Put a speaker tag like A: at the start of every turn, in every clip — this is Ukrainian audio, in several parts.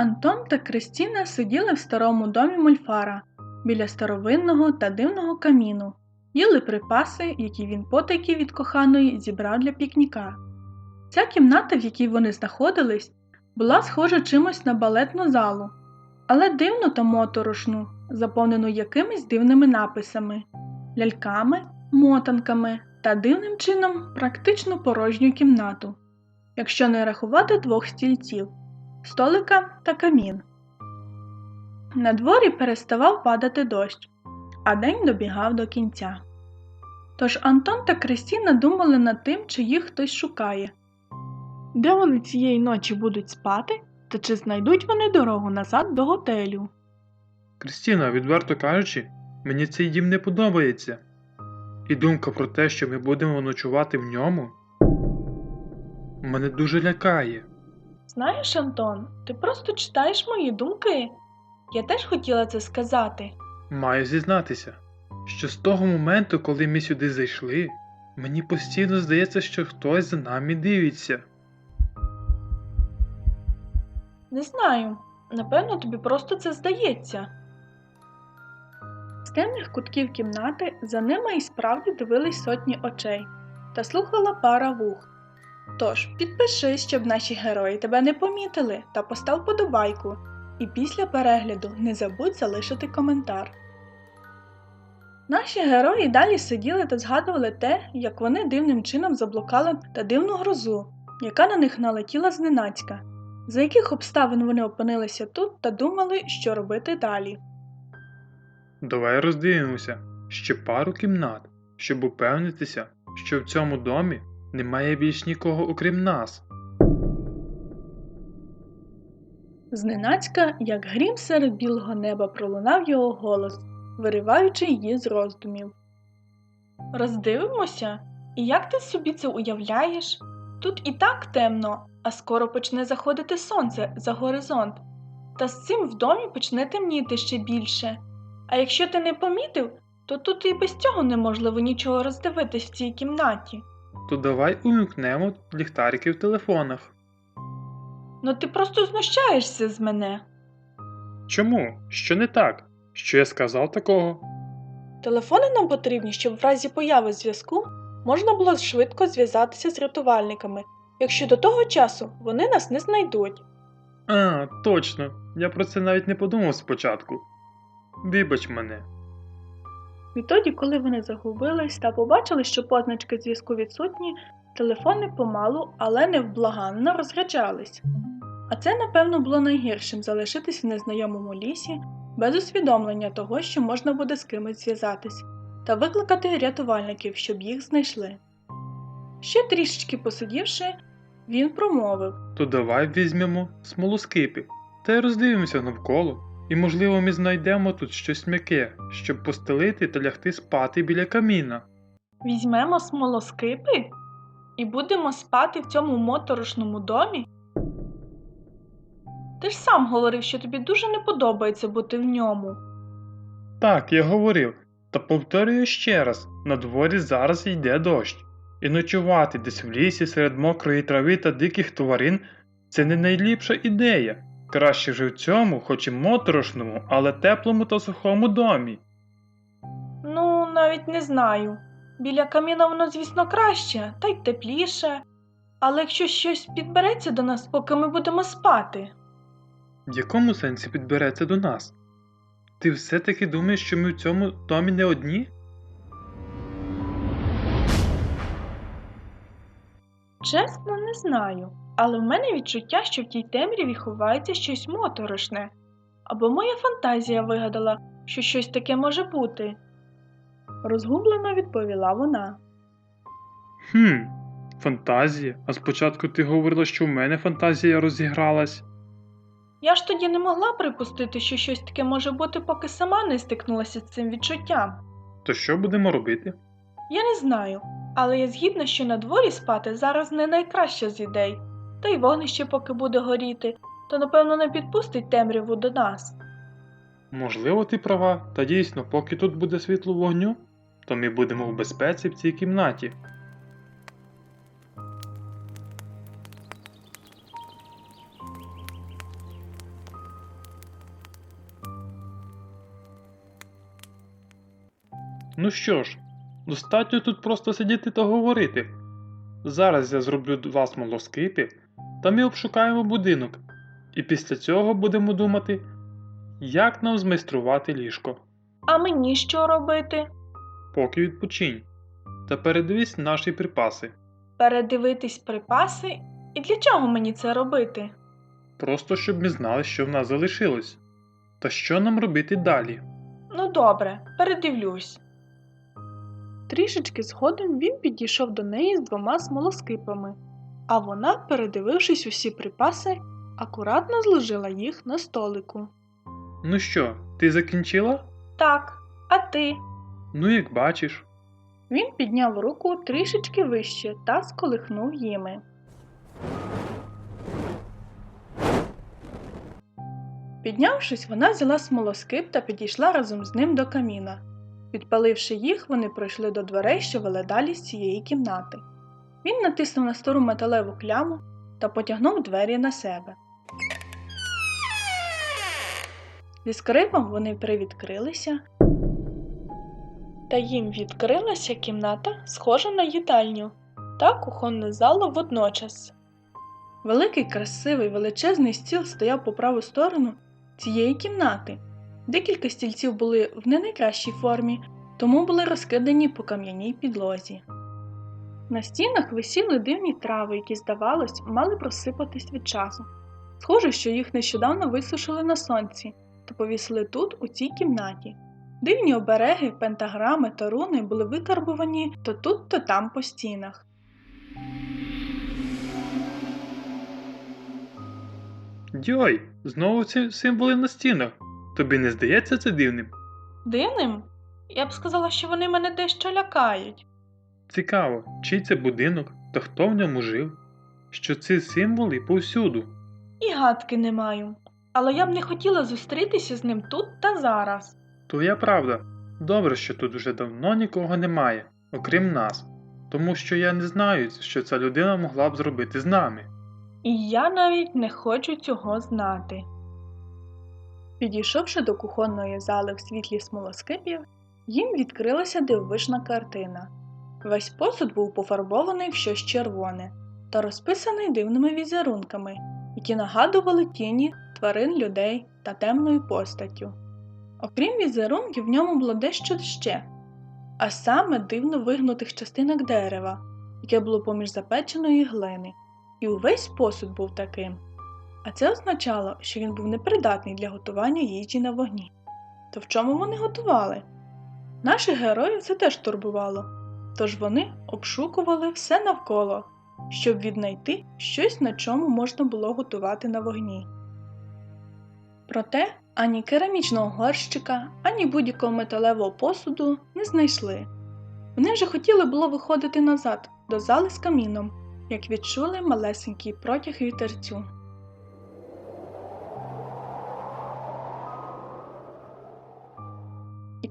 A: Антон та Кристіна сиділи в старому домі мольфара біля старовинного та дивного каміну, їли припаси, які він потайки від коханої зібрав для пікніка. Ця кімната, в якій вони знаходились, була схожа чимось на балетну залу, але дивну та моторошну, заповнену якимись дивними написами, ляльками, мотанками та дивним чином практично порожню кімнату, якщо не рахувати двох стільців столика та камін. На дворі переставав падати дощ, а день добігав до кінця. Тож Антон та Кристіна думали над тим, чи їх хтось шукає. Де вони цієї ночі будуть спати, та чи знайдуть вони дорогу назад до готелю?
B: Крістіна, відверто кажучи, мені цей дім не подобається. І думка про те, що ми будемо ночувати в ньому, мене дуже лякає.
A: Знаєш, Антон, ти просто читаєш мої думки. Я теж хотіла це сказати.
B: Маю зізнатися, що з того моменту, коли ми сюди зайшли, мені постійно здається, що хтось за нами дивиться.
A: Не знаю. Напевно, тобі просто це здається. З темних кутків кімнати за ними і справді дивились сотні очей та слухала пара вух. Тож, підпишись, щоб наші герої тебе не помітили, та постав подобайку. І після перегляду не забудь залишити коментар. Наші герої далі сиділи та згадували те, як вони дивним чином заблукали та дивну грозу, яка на них налетіла зненацька за яких обставин вони опинилися тут та думали, що робити далі.
B: Давай роздивимося ще пару кімнат, щоб упевнитися, що в цьому домі немає більш нікого окрім нас.
A: Зненацька, як грім серед білого неба пролунав його голос, вириваючи її з роздумів. Роздивимося? І як ти собі це уявляєш? Тут і так темно, а скоро почне заходити сонце за горизонт, та з цим в домі почне темніти ще більше. А якщо ти не помітив, то тут і без цього неможливо нічого роздивитись в цій кімнаті.
B: То давай увімкнемо ліхтарики в телефонах.
A: Ну ти просто знущаєшся з мене.
B: Чому? Що не так? Що я сказав такого?
A: Телефони нам потрібні, щоб в разі появи зв'язку можна було швидко зв'язатися з рятувальниками, якщо до того часу вони нас не знайдуть.
B: А, точно. Я про це навіть не подумав спочатку. Вибач мене.
A: Відтоді, коли вони загубились та побачили, що позначки зв'язку відсутні, телефони помалу, але невблаганно розряджались. А це, напевно, було найгіршим залишитись в незнайомому лісі без усвідомлення того, що можна буде з кимось зв'язатись, та викликати рятувальників, щоб їх знайшли. Ще трішечки посидівши, він промовив
B: То давай візьмемо смолоскипи та й роздивимося навколо. І, можливо, ми знайдемо тут щось м'яке, щоб постелити та лягти спати біля каміна.
A: Візьмемо смолоскипи і будемо спати в цьому моторошному домі? Ти ж сам говорив, що тобі дуже не подобається бути в ньому.
B: Так, я говорив, та повторюю ще раз: на дворі зараз йде дощ, і ночувати десь в лісі серед мокрої трави та диких тварин це не найліпша ідея. Краще вже в цьому, хоч і моторошному, але теплому та сухому домі.
A: Ну, навіть не знаю. Біля каміна воно, звісно, краще, та й тепліше. Але якщо щось підбереться до нас, поки ми будемо спати.
B: В якому сенсі підбереться до нас? Ти все-таки думаєш, що ми в цьому домі не одні?
A: Чесно, не знаю, але в мене відчуття, що в тій темряві ховається щось моторошне. Або моя фантазія вигадала, що щось таке може бути. Розгублено відповіла вона.
B: Хм, фантазія. А спочатку ти говорила, що в мене фантазія розігралась.
A: Я ж тоді не могла припустити, що щось таке може бути, поки сама не стикнулася з цим відчуттям.
B: То що будемо робити?
A: Я не знаю, але я згідна, що на дворі спати зараз не найкраща з ідей, та й вогнище поки буде горіти, то напевно не підпустить темряву до нас.
B: Можливо, ти права, та дійсно, поки тут буде світло вогню, то ми будемо в безпеці в цій кімнаті. Ну що ж, достатньо тут просто сидіти та говорити. Зараз я зроблю два смолоскипи та ми обшукаємо будинок, і після цього будемо думати, як нам змайструвати ліжко.
A: А мені що робити?
B: Поки відпочинь. Та передивись наші припаси.
A: Передивитись припаси? І для чого мені це робити?
B: Просто щоб ми знали, що в нас залишилось. Та що нам робити далі?
A: Ну добре, передивлюсь. Трішечки згодом він підійшов до неї з двома смолоскипами, а вона, передивившись усі припаси, акуратно зложила їх на столику.
B: Ну що, ти закінчила?
A: Так, а ти?
B: Ну, як бачиш.
A: Він підняв руку трішечки вище та сколихнув їми. Піднявшись, вона взяла смолоскип та підійшла разом з ним до каміна. Підпаливши їх, вони пройшли до дверей, що вели далі з цієї кімнати. Він натиснув на стару металеву кляму та потягнув двері на себе. Зі скрипом вони привідкрилися, та їм відкрилася кімната, схожа на їдальню, та кухонну залу водночас. Великий красивий величезний стіл стояв по праву сторону цієї кімнати. Декілька стільців були в не найкращій формі, тому були розкидані по кам'яній підлозі. На стінах висіли дивні трави, які, здавалось, мали просипатись від часу. Схоже, що їх нещодавно висушили на сонці та повісили тут, у цій кімнаті. Дивні обереги, пентаграми та руни були викарбувані то тут, то там по стінах.
B: Дьой, знову ці символи на стінах. Тобі не здається це дивним?
A: Дивним? Я б сказала, що вони мене дещо лякають.
B: Цікаво, чий це будинок та хто в ньому жив? Що ці символи повсюду.
A: І гадки не маю. Але я б не хотіла зустрітися з ним тут та зараз.
B: Твоя правда. Добре, що тут вже давно нікого немає, окрім нас, тому що я не знаю, що ця людина могла б зробити з нами.
A: І я навіть не хочу цього знати. Підійшовши до кухонної зали в світлі смолоскипів, їм відкрилася дивовижна картина. Весь посуд був пофарбований в щось червоне та розписаний дивними візерунками, які нагадували тіні тварин людей та темною постаттю. Окрім візерунків, в ньому було дещо ще, а саме дивно вигнутих частинок дерева, яке було поміж запеченої глини, і увесь посуд був таким. А це означало, що він був непридатний для готування їжі на вогні. То в чому вони готували? Наших героїв це теж турбувало, тож вони обшукували все навколо, щоб віднайти щось, на чому можна було готувати на вогні. Проте ані керамічного горщика, ані будь-якого металевого посуду не знайшли. Вони вже хотіли було виходити назад до зали з каміном, як відчули малесенький протяг вітерцю.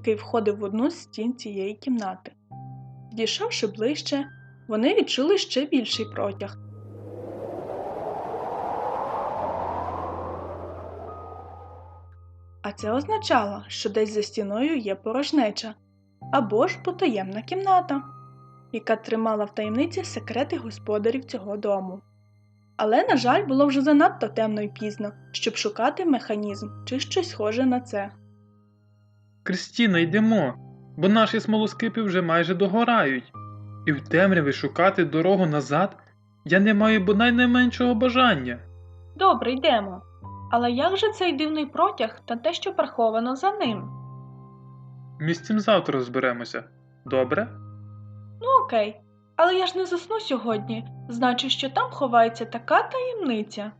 A: який входив в одну з стін цієї кімнати. Дійшовши ближче, вони відчули ще більший протяг. А це означало, що десь за стіною є порожнеча або ж потаємна кімната, яка тримала в таємниці секрети господарів цього дому. Але, на жаль, було вже занадто темно і пізно, щоб шукати механізм чи щось схоже на це.
B: Крістіна, йдемо, бо наші смолоскипи вже майже догорають, і в темряві шукати дорогу назад я не маю бодай найменшого бажання.
A: Добре, йдемо. Але як же цей дивний протяг та те, що приховано за ним?
B: Ми з цим завтра розберемося. Добре?
A: Ну окей, але я ж не засну сьогодні, значить, що там ховається така таємниця.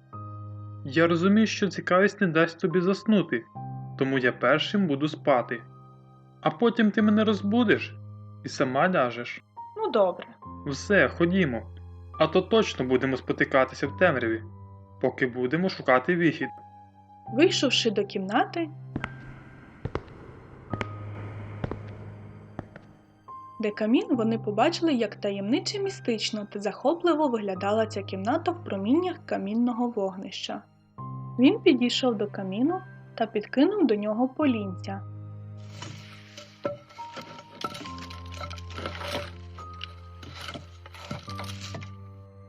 B: Я розумію, що цікавість не дасть тобі заснути, тому я першим буду спати. А потім ти мене розбудиш і сама ляжеш.
A: Ну добре.
B: Все, ходімо, а то точно будемо спотикатися в темряві, поки будемо шукати вихід.
A: Вийшовши до кімнати, де камін, вони побачили, як таємниче містично та захопливо виглядала ця кімната в проміннях камінного вогнища. Він підійшов до каміну та підкинув до нього полінця.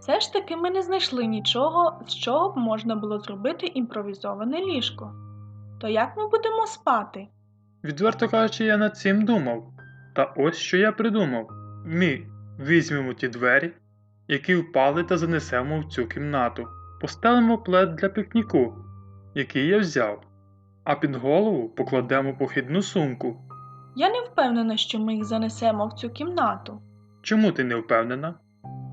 A: Все ж таки ми не знайшли нічого, з чого б можна було зробити імпровізоване ліжко. То як ми будемо спати?
B: Відверто кажучи, я над цим думав. Та ось що я придумав. Ми візьмемо ті двері, які впали та занесемо в цю кімнату. Постелимо плед для пікніку, який я взяв, а під голову покладемо похідну сумку.
A: Я не впевнена, що ми їх занесемо в цю кімнату,
B: Чому ти не впевнена?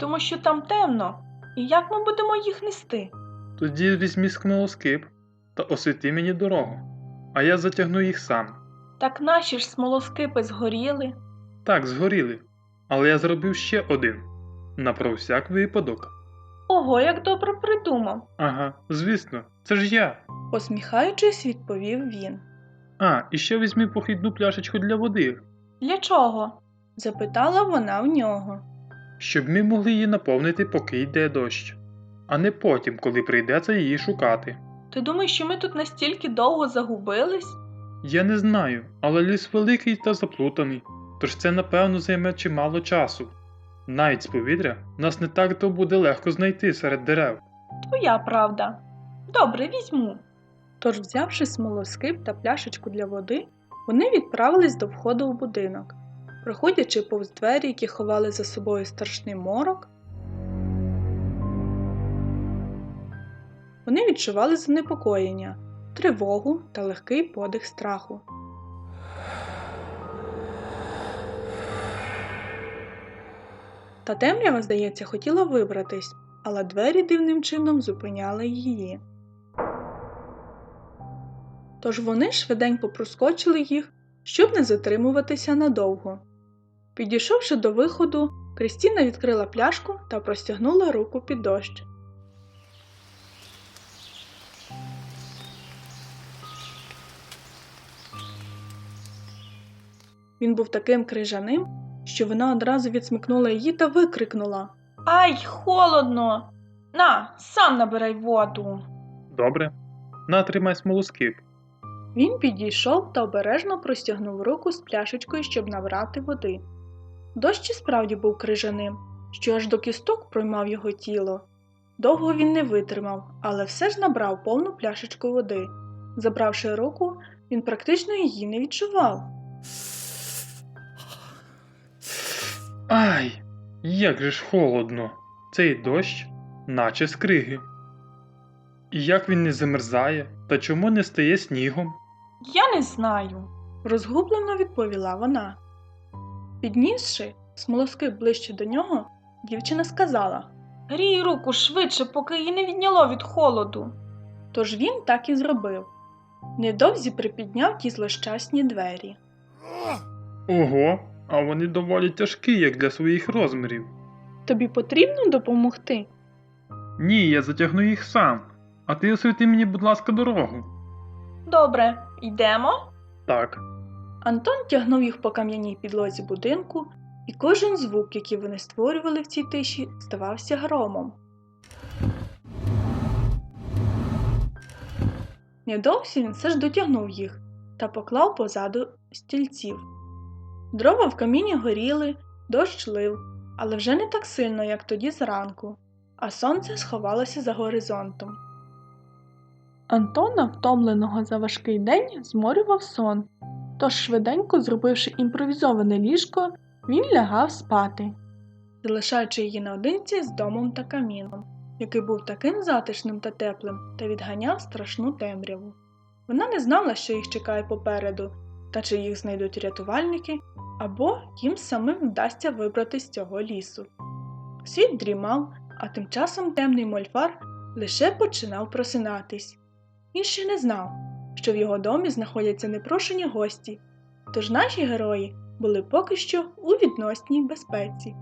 A: Тому що там темно. І як ми будемо їх нести?
B: Тоді візьмі смолоскип та освіти мені дорогу, а я затягну їх сам.
A: Так наші ж смолоскипи згоріли.
B: Так, згоріли. Але я зробив ще один. На про всяк випадок.
A: Ого, як добре придумав,
B: Ага, звісно, це ж я.
A: посміхаючись, відповів він.
B: А, і ще візьми похідну пляшечку для води,
A: Для чого? запитала вона в нього.
B: Щоб ми могли її наповнити, поки йде дощ, а не потім, коли прийдеться її шукати.
A: Ти думаєш, що ми тут настільки довго загубились?
B: Я не знаю, але ліс великий та заплутаний, тож це напевно займе чимало часу. Навіть з повітря нас не так то буде легко знайти серед дерев.
A: Твоя правда. Добре, візьму. Тож, взявши смолоскип та пляшечку для води, вони відправились до входу в будинок. Проходячи повз двері, які ховали за собою страшний морок, вони відчували занепокоєння, тривогу та легкий подих страху. Та темрява, здається, хотіла вибратись, але двері дивним чином зупиняли її. Тож вони швиденько проскочили їх, щоб не затримуватися надовго. Підійшовши до виходу, Крістіна відкрила пляшку та простягнула руку під дощ. Він був таким крижаним, що вона одразу відсмикнула її та викрикнула Ай, холодно! На, сам набирай воду.
B: Добре? Натримай смолоскип.
A: Він підійшов та обережно простягнув руку з пляшечкою, щоб набрати води. Дощ і справді був крижаним, що аж до кісток проймав його тіло. Довго він не витримав, але все ж набрав повну пляшечку води. Забравши руку, він практично її не відчував.
B: Ай, як же ж холодно. Цей дощ, наче скриги. І як він не замерзає, та чому не стає снігом?
A: Я не знаю, розгублено відповіла вона. Піднісши смолоскип ближче до нього, дівчина сказала Грій руку швидше, поки її не відняло від холоду. Тож він так і зробив. Невдовзі припідняв ті злощасні двері.
B: Ого, а вони доволі тяжкі, як для своїх розмірів.
A: Тобі потрібно допомогти?
B: Ні, я затягну їх сам. А ти освіти мені, будь ласка, дорогу.
A: Добре, йдемо.
B: Так,
A: Антон тягнув їх по кам'яній підлозі будинку, і кожен звук, який вони створювали в цій тиші, здавався громом. Невдовзі він все ж дотягнув їх та поклав позаду стільців. Дрова в каміні горіли, дощ лив, але вже не так сильно, як тоді зранку, а сонце сховалося за горизонтом. Антона, втомленого за важкий день, зморював сон, тож, швиденько зробивши імпровізоване ліжко, він лягав спати, залишаючи її наодинці з домом та каміном, який був таким затишним та теплим та відганяв страшну темряву. Вона не знала, що їх чекає попереду, та чи їх знайдуть рятувальники, або їм самим вдасться вибрати з цього лісу. Світ дрімав, а тим часом темний мольфар лише починав просинатись. Він ще не знав, що в його домі знаходяться непрошені гості, тож наші герої були поки що у відносній безпеці.